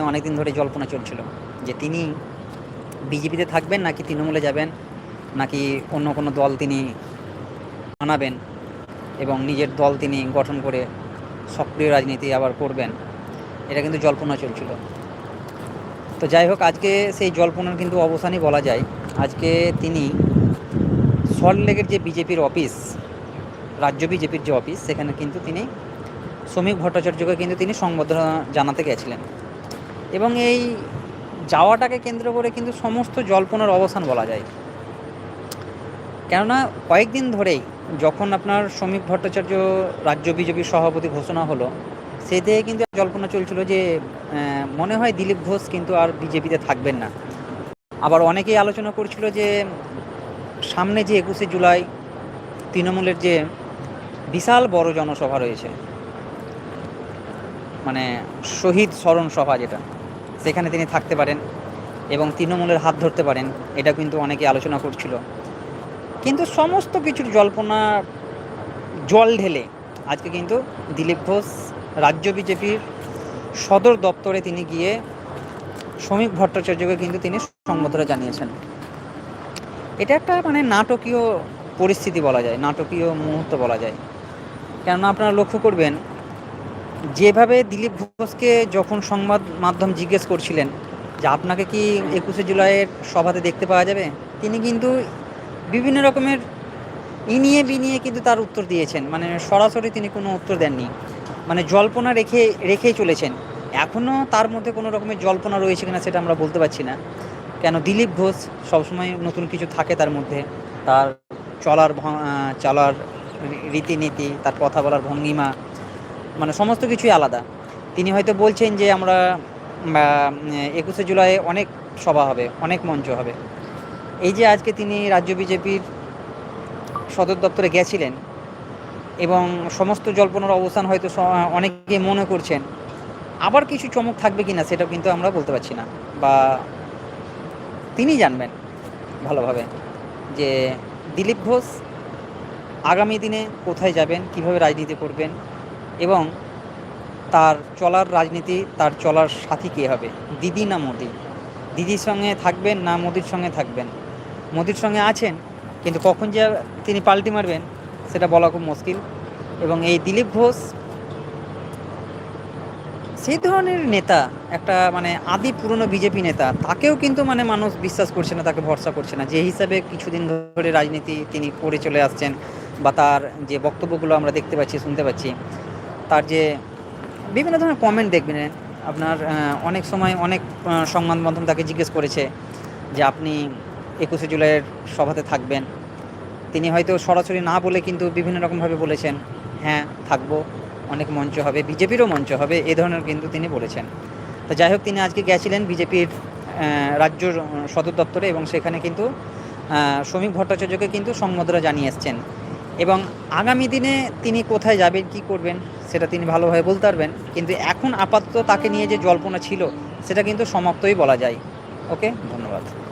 অনেকদিন ধরে জল্পনা চলছিল যে তিনি বিজেপিতে থাকবেন নাকি তৃণমূলে যাবেন, নাকি অন্য কোনো দল তিনি আনাবেন এবং নিজের দল তিনি গঠন করে সক্রিয় রাজনীতি আবার করবেন, এটা কিন্তু জল্পনা চলছিল। তো যাই হোক, আজকে সেই জল্পনার কিন্তু অবসানই বলা যায়। আজকে তিনি সল্টলেকের যে বিজেপির অফিস, রাজ্য বিজেপির যে অফিস, সেখানে কিন্তু তিনি শ্রমিক ভট্টাচার্যকে কিন্তু তিনি সংবর্ধনা জানাতে গেছিলেন। এবং এই যাওয়াটাকে কেন্দ্র করে কিন্তু সমস্ত জল্পনার অবসান বলা যায়। কেননা কয়েকদিন ধরেই যখন আপনার শ্রমিক ভট্টাচার্য রাজ্য বিজেপির সভাপতি ঘোষণা হলো সেই থেকে কিন্তু জল্পনা চলছিল যে মনে হয় দিলীপ ঘোষ কিন্তু আর বিজেপিতে থাকবেন না। আবার অনেকেই আলোচনা করছিল যে, সামনে যে একুশে জুলাই তৃণমূলের যে বিশাল বড় জনসভা রয়েছে মানে শহীদ স্মরণ সভা যেটা সেখানে তিনি থাকতে পারেন এবং তৃণমূলের হাত ধরতে পারেন, এটা কিন্তু অনেকে আলোচনা করছিল। কিন্তু সমস্ত কিছুর জল্পনা জল ঢেলে আজকে কিন্তু দিলীপ ঘোষ রাজ্য বিজেপির সদর দপ্তরে তিনি গিয়ে শ্রমিক ভট্টাচার্যকে কিন্তু তিনি সংবর্ধনা জানিয়েছেন। এটা একটা মানে নাটকীয় পরিস্থিতি বলা যায়, নাটকীয় মুহূর্ত বলা যায়। কেননা আপনারা লক্ষ্য করবেন যেভাবে দিলীপ ঘোষকে যখন সংবাদ মাধ্যম জিজ্ঞেস করছিলেন যে আপনাকে কি একুশে জুলাইয়ের সভাতে দেখতে পাওয়া যাবে, তিনি কিন্তু বিভিন্ন রকমের ইনিয়ে বিনিয়ে কিন্তু তার উত্তর দিয়েছেন। মানে সরাসরি তিনি কোনো উত্তর দেননি। মানে জল্পনা রেখে, রেখেই চলেছেন। এখনও তার মধ্যে কোনো রকমের জল্পনা রয়েছে কিনা সেটা আমরা বলতে পারছি না। কেন দিলীপ ঘোষ সবসময় নতুন কিছু থাকে তার মধ্যে। তার চলার চলার রীতিনীতি, তার কথা বলার ভঙ্গিমা মানে সমস্ত কিছুই আলাদা। তিনি হয়তো বলছেন যে আমরা একুশে জুলাই অনেক সভা হবে, অনেক মঞ্চ হবে। এই যে আজকে তিনি রাজ্য বিজেপির সদর দপ্তরে গেছিলেন এবং সমস্ত জল্পনার অবস্থান হয়তো অনেকে মনে করছেন, আবার কিছু চমক থাকবে কি না সেটা কিন্তু আমরা বলতে পারছি না। বা, তিনি জানবেন ভালোভাবে যে দিলীপ ঘোষ আগামী দিনে কোথায় যাবেন, কীভাবে রাজনীতি করবেন এবং তার চলার রাজনীতি, তার চলার সাথী কে হবে? দিদি না মোদি? দিদির সঙ্গে থাকবেন না মোদির সঙ্গে থাকবেন? মোদির সঙ্গে আছেন, কিন্তু কখন যে তিনি পাল্টি মারবেন, সেটা বলা খুব মুশকিল। এবং এই দিলীপ ঘোষ, সেই ধরনের নেতা, একটা মানে আদি পুরনো বিজেপি নেতা, তাকেও কিন্তু মানে মানুষ বিশ্বাস করছে না, তাকে ভরসা করছে না। যে হিসাবে কিছুদিন ধরে রাজনীতি তিনি করে চলে আসছেন, বা তার যে বক্তব্যগুলো আমরা দেখতে পাচ্ছি, শুনতে পাচ্ছি তার যে বিভিন্ন ধরনের কমেন্ট দেখবেন, আপনার অনেক সময় অনেক সংবাদ মাধ্যম তাকে জিজ্ঞেস করেছে যে আপনি একুশে জুলাইয়ের সভাতে থাকবেন। তিনি হয়তো সরাসরি না বলে কিন্তু বিভিন্ন রকমভাবে বলেছেন হ্যাঁ থাকব, অনেক মঞ্চ হবে, বিজেপিরও মঞ্চ হবে, এ ধরনের কিন্তু তিনি বলেছেন। তো যাই হোক, তিনি আজকে গেছিলেন বিজেপির রাজ্য সদর দপ্তরে এবং সেখানে কিন্তু শ্রমিক ভট্টাচার্যকে কিন্তু সংবাদরা জানিয়ে এসছেন। এবং আগামী দিনে তিনি কোথায় যাবেন, কি করবেন, সেটা তিনি ভালোভাবে বলতে পারবেন। কিন্তু এখন আপাতত তাকে নিয়ে যে জল্পনা ছিল, সেটা কিন্তু সমাপ্তই বলা যায়। ওকে? ধন্যবাদ।